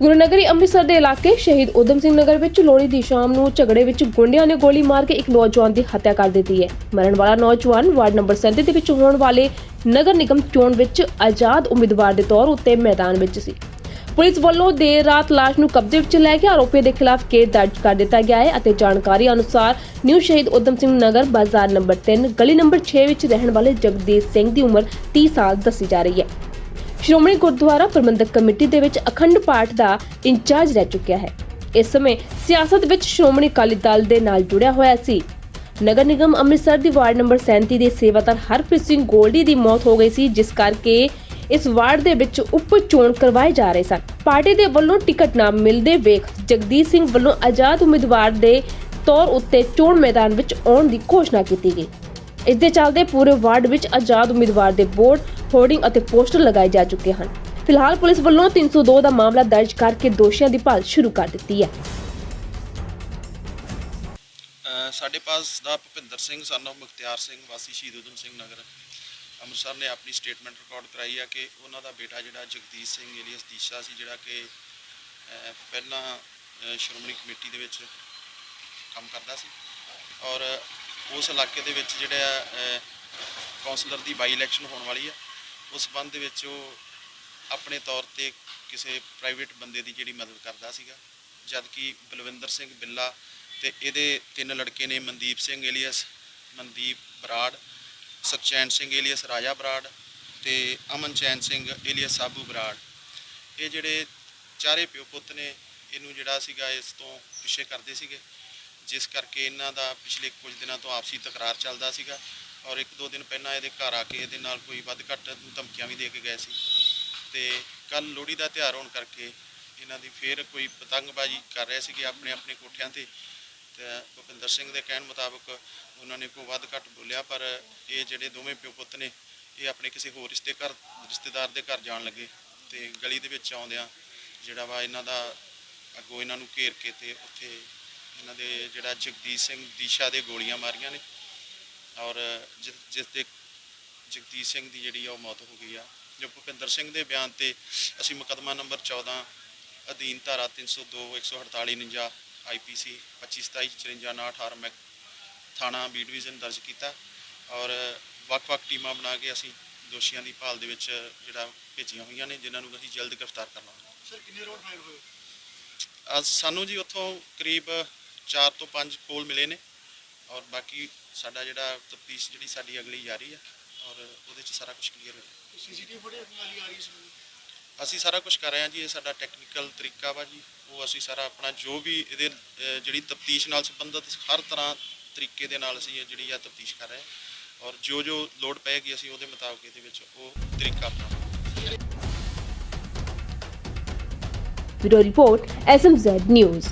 ਗੁਰੂ ਨਗਰੀ ਅੰਮ੍ਰਿਤਸਰ ਦੇ ਇਲਾਕੇ ਸ਼ਹੀਦ ਊਧਮ ਸਿੰਘ ਨਗਰ ਵਿੱਚ ਲੋਹੜੀ ਦੀ ਸ਼ਾਮ ਨੂੰ ਝਗੜੇ ਵਿੱਚ ਗੁੰਡਿਆਂ ਨੇ ਗੋਲੀ ਮਾਰ ਕੇ ਇੱਕ ਨੌਜਵਾਨ ਦੀ ਹੱਤਿਆ ਕਰ ਦਿੱਤੀ ਹੈ। ਮਰਨ ਵਾਲਾ ਨੌਜਵਾਨ ਵਾਰਡ ਨੰਬਰ 37 ਦੇ ਵਿੱਚ ਹੋਣ ਵਾਲੇ ਨਗਰ ਨਿਗਮ ਚੋਣ ਵਿੱਚ ਆਜ਼ਾਦ ਉਮੀਦਵਾਰ ਦੇ ਤੌਰ ਉੱਤੇ ਮੈਦਾਨ ਵਿੱਚ ਸੀ। ਪੁਲਿਸ ਵੱਲੋਂ ਦੇਰ ਰਾਤ ਲਾਸ਼ ਨੂੰ ਕਬਜ਼ੇ ਵਿੱਚ ਲੈ ਕੇ ਆਰੋਪੀ ਦੇ ਖਿਲਾਫ ਕੇਸ ਦਰਜ ਕਰ ਦਿੱਤਾ ਗਿਆ ਹੈ ਅਤੇ ਜਾਣਕਾਰੀ ਅਨੁਸਾਰ ਨਿਊ ਸ਼ਹੀਦ ਊਧਮ ਸਿੰਘ ਨਗਰ ਬਾਜ਼ਾਰ ਨੰਬਰ 3 ਗਲੀ ਨੰਬਰ 6 ਵਿੱਚ ਰਹਿਣ ਵਾਲੇ ਜਗਦੀਸ਼ ਸਿੰਘ ਦੀ ਉਮਰ 30 ਸਾਲ ਦੱਸੀ ਜਾ ਰਹੀ ਹੈ। ਸ਼੍ਰੋਮਣੀ ਗੁਰਦੁਆਰਾ ਪ੍ਰਬੰਧਕ ਕਮੇਟੀ ਦੇ ਵਿੱਚ ਅਖੰਡ ਪਾਠ ਦਾ ਇੰਚਾਰਜ ਰਹਿ ਚੁੱਕਿਆ ਹੈ। ਇਸ ਸਮੇਂ ਸਿਆਸਤ ਵਿੱਚ ਸ਼੍ਰੋਮਣੀ ਅਕਾਲੀ ਦਲ ਦੇ ਨਾਲ ਜੁੜਿਆ ਹੋਇਆ ਸੀ। ਨਗਰ ਨਿਗਮ ਅੰਮ੍ਰਿਤਸਰ ਦੀ ਵਾਰਡ ਨੰਬਰ 37 ਦੇ ਸੇਵਾਦਾਰ ਹਰਪ੍ਰੀਤ ਸਿੰਘ ਗੋਲਡੀ ਦੀ ਮੌਤ ਹੋ ਗਈ ਸੀ, ਜਿਸ ਕਰਕੇ ਇਸ ਵਾਰਡ ਦੇ ਵਿੱਚ ਉਪ ਚੋਣ ਕਰਵਾਏ ਜਾ ਰਹੇ ਸਨ। ਪਾਰਟੀ ਦੇ ਵੱਲੋਂ ਟਿਕਟ ਨਾ ਮਿਲਦੇ ਵੇਖ ਜਗਦੀਸ਼ ਸਿੰਘ ਵੱਲੋਂ ਆਜ਼ਾਦ ਉਮੀਦਵਾਰ ਦੇ ਤੌਰ ਉੱਤੇ ਚੋਣ ਮੈਦਾਨ ਵਿੱਚ ਆਉਣ ਦੀ ਘੋਸ਼ਣਾ ਕੀਤੀ ਗਈ। ਇਸ ਦੇ ਚੱਲਦੇ ਪੂਰੇ ਵਾਰਡ ਵਿੱਚ ਆਜ਼ਾਦ ਉਮੀਦਵਾਰ ਦੇ ਬੋਰਡ ਹੋਰਡਿੰਗ ਅਤੇ ਪੋਸਟਰ ਲਗਾਏ ਜਾ ਚੁੱਕੇ ਹਨ। ਫਿਲਹਾਲ ਪੁਲਿਸ ਵੱਲੋਂ 302 ਦਾ ਮਾਮਲਾ ਦਰਜ ਕਰਕੇ ਦੋਸ਼ੀਆਂ ਦੀ ਭਾਲ ਸ਼ੁਰੂ ਕਰ ਦਿੱਤੀ ਹੈ। ਅ, ਸਾਡੇ ਪਾਸ ਦਾ ਭੁਪਿੰਦਰ ਸਿੰਘ ਸਨ of ਮੁਖਤਿਆਰ ਸਿੰਘ ਵਾਸੀ ਸ਼ਹੀਦ ਊਧਮ ਸਿੰਘ ਨਗਰ। ਅੰਮ੍ਰਿਤਸਰ ਨੇ ਆਪਣੀ ਸਟੇਟਮੈਂਟ ਰਿਕਾਰਡ ਕਰਾਈ ਆ ਕਿ ਉਹਨਾਂ ਦਾ ਬੇਟਾ ਜਿਹੜਾ ਜਗਦੀਸ਼ ਸਿੰਘ ਏਲੀਅਸ ਦੀਸ਼ਾ ਸੀ ਜਿਹੜਾ ਕਿ ਅ, ਪਹਿਲਾਂ ਅ, ਸ਼੍ਰੋਮਣੀ ਕਮੇਟੀ ਦੇ ਵਿੱਚ ਕੰਮ ਕਰਦਾ ਸੀ। ਔਰ ਉਸ ਇਲਾਕੇ ਦੇ ਵਿੱਚ ਜਿਹੜਾ ਅ, ਕੌਂਸਲਰ ਦੀ ਬਾਈ ਇਲੈਕਸ਼ਨ ਹੋਣ ਵਾਲੀ ਆ। ਉਸ ਸੰਬੰਧ ਦੇ ਵਿੱਚ ਉਹ ਆਪਣੇ ਤੌਰ ਤੇ ਕਿਸੇ ਪ੍ਰਾਈਵੇਟ ਬੰਦੇ ਦੀ ਜਿਹੜੀ ਮਦਦ ਕਰਦਾ ਸੀਗਾ। ਜਦ ਕਿ ਬਲਵਿੰਦਰ ਸਿੰਘ ਬਿੱਲਾ ਤੇ ਇਹਦੇ ਤਿੰਨ ਲੜਕੇ ਨੇ ਮਨਦੀਪ ਸਿੰਘ ਏਲੀਅਸ, ਮਨਦੀਪ ਬਰਾੜ, ਸਖਚੈਨ ਸਿੰਘ ਏਲੀਅਸ, ਰਾਜਾ ਬਰਾੜ ਤੇ ਅਮਨਚੈਨ ਸਿੰਘ ਏਲੀਅਸ, ਸਾਬੂ ਬਰਾੜ। ਇਹ ਜਿਹੜੇ ਚਾਰੇ ਪਿਓ ਪੁੱਤ ਨੇ, ਇਹਨੂੰ ਜਿਹੜਾ ਸੀਗਾ ਇਸ ਤੋਂ ਪਿੱਛੇ ਕਰਦੇ ਸੀਗੇ। ਜਿਸ ਕਰਕੇ ਇਹਨਾਂ ਦਾ ਪਿਛਲੇ ਕੁਝ ਦਿਨਾਂ ਤੋਂ ਆਪਸੀ ਤਕਰਾਰ ਚੱਲਦਾ ਸੀਗਾ। ਔਰ ਇੱਕ ਦੋ ਦਿਨ ਪਹਿਲਾਂ ਇਹਦੇ ਘਰ ਆ ਕੇ ਇਹਦੇ ਨਾਲ ਕੋਈ ਵੱਧ ਘੱਟ ਧਮਕੀਆਂ ਵੀ ਦੇ ਕੇ ਗਏ ਸੀ। ਤੇ ਕੱਲ ਲੋਹੜੀ ਦਾ ਤਿਉਹਾਰ ਹੋਣ ਕਰਕੇ ਇਹਨਾਂ ਦੀ ਫੇਰ ਕੋਈ ਪਤੰਗਬਾਜ਼ੀ ਕਰ ਰਹੇ ਸੀਗੇ ਆਪਣੇ ਆਪਣੇ ਕੋਠਿਆਂ ਤੇ। ਤੇ ਭੁਪਿੰਦਰ ਸਿੰਘ ਦੇ ਕਹਿਣ ਮੁਤਾਬਕ ਉਹਨਾਂ ਨੇ ਕੋਈ ਵੱਧ ਘੱਟ ਬੋਲਿਆ, ਪਰ ਇਹ ਜਿਹੜੇ ਦੋਵੇਂ ਪਿਓ ਪੁੱਤ ਨੇ, ਇਹ ਆਪਣੇ ਕਿਸੇ ਹੋਰ ਰਿਸ਼ਤੇ ਘਰ, ਰਿਸ਼ਤੇਦਾਰ ਦੇ ਘਰ ਜਾਣ ਲੱਗੇ ਤੇ ਗਲੀ ਦੇ ਵਿੱਚ ਆਉਂਦਿਆਂ ਜਿਹੜਾ ਵਾ ਇਹਨਾਂ ਦਾ ਅੱਗੋਂ ਇਹਨਾਂ ਨੂੰ ਘੇਰ ਕੇ ਤੇ ਉੱਥੇ ਇਹਨਾਂ ਦੇ ਜਿਹੜਾ ਜਗਦੀਸ਼ ਸਿੰਘ ਦੀਸ਼ਾ ਦੇ ਗੋਲੀਆਂ ਮਾਰੀਆਂ ਨੇ। ਔਰ ਜਿ- ਜਿਸ ਦੇ ਜਗਦੀਸ਼ ਸਿੰਘ ਦੀ ਜਿਹੜੀ ਆ ਉਹ ਮੌਤ ਹੋ ਗਈ ਆ। ਜੋ ਭੁਪਿੰਦਰ ਸਿੰਘ ਦੇ ਬਿਆਨ ਤੇ ਅਸੀਂ ਮੁਕੱਦਮਾ ਨੰਬਰ 14 ਅਧੀਨ ਧਾਰਾ 302 148 49 ਆਈਪੀਸੀ 25 27 54 18 ਮੈਕ ਥਾਣਾ ਬੀ ਡਿਵੀਜ਼ਨ ਦਰਜ ਕੀਤਾ। ਔਰ ਵੱਖ-ਵੱਖ ਟੀਮਾਂ ਬਣਾ ਕੇ ਅਸੀਂ ਦੋਸ਼ੀਆਂ ਦੀ ਭਾਲ ਦੇ ਵਿੱਚ ਜਿਹੜਾ ਭੇਜੀਆਂ ਹੋਈਆਂ ਨੇ ਜਿਨ੍ਹਾਂ ਨੂੰ ਅਸੀਂ ਜਲਦ ਗ੍ਰਿਫਤਾਰ ਕਰਨਾ ਸਰ ਕਿੰਨੇ ਰੋਡ ਫਾਇਰ ਹੋਏ ਅੱਜ ਸਾਨੂੰ ਜੀ ਉੱਥੋਂ ਕਰੀਬ 4 ਤੋਂ 5 ਕੋਲ ਮਿਲੇ ਨੇ। ਔਰ ਬਾਕੀ ਸਾਡਾ ਜਿਹੜਾ ਤਫਤੀਸ਼ ਜਿਹੜੀ ਸਾਡੀ ਅਗਲੀ ਜਾਰੀ ਆ ਔਰ ਉਹਦੇ 'ਚ ਸਾਰਾ ਕੁਝ ਕਲੀਅਰ ਹੋ ਜਾਏਗਾ ਸੀਸੀਟੀਵੀ ਫੁਟੇਜ ਨਾਲ ਆ ਰਹੀ ਸੀ ਅਸੀਂ ਸਾਰਾ ਕੁਝ ਕਰ ਰਹੇ ਹਾਂ ਜੀ ਇਹ ਸਾਡਾ ਟੈਕਨੀਕਲ ਤਰੀਕਾ ਵਾ ਜੀ। ਉਹ ਅਸੀਂ ਸਾਰਾ ਆਪਣਾ ਜੋ ਵੀ ਇਹਦੇ ਜਿਹੜੀ ਤਫਤੀਸ਼ ਨਾਲ ਸੰਬੰਧਿਤ ਹਰ ਤਰ੍ਹਾਂ ਤਰੀਕੇ ਦੇ ਨਾਲ ਅਸੀਂ ਇਹ ਜਿਹੜੀ ਆ ਤਫਤੀਸ਼ ਕਰ ਰਹੇ ਹਾਂ। ਔਰ ਜੋ ਜੋ ਲੋਡ ਪਏਗੀ ਅਸੀਂ ਉਹਦੇ ਮੁਤਾਬਕ ਇਹਦੇ ਵਿੱਚ ਉਹ ਤਰੀਕਾ ਅਪਣਾਵਾਂਗੇ। Bureau report SMZ news.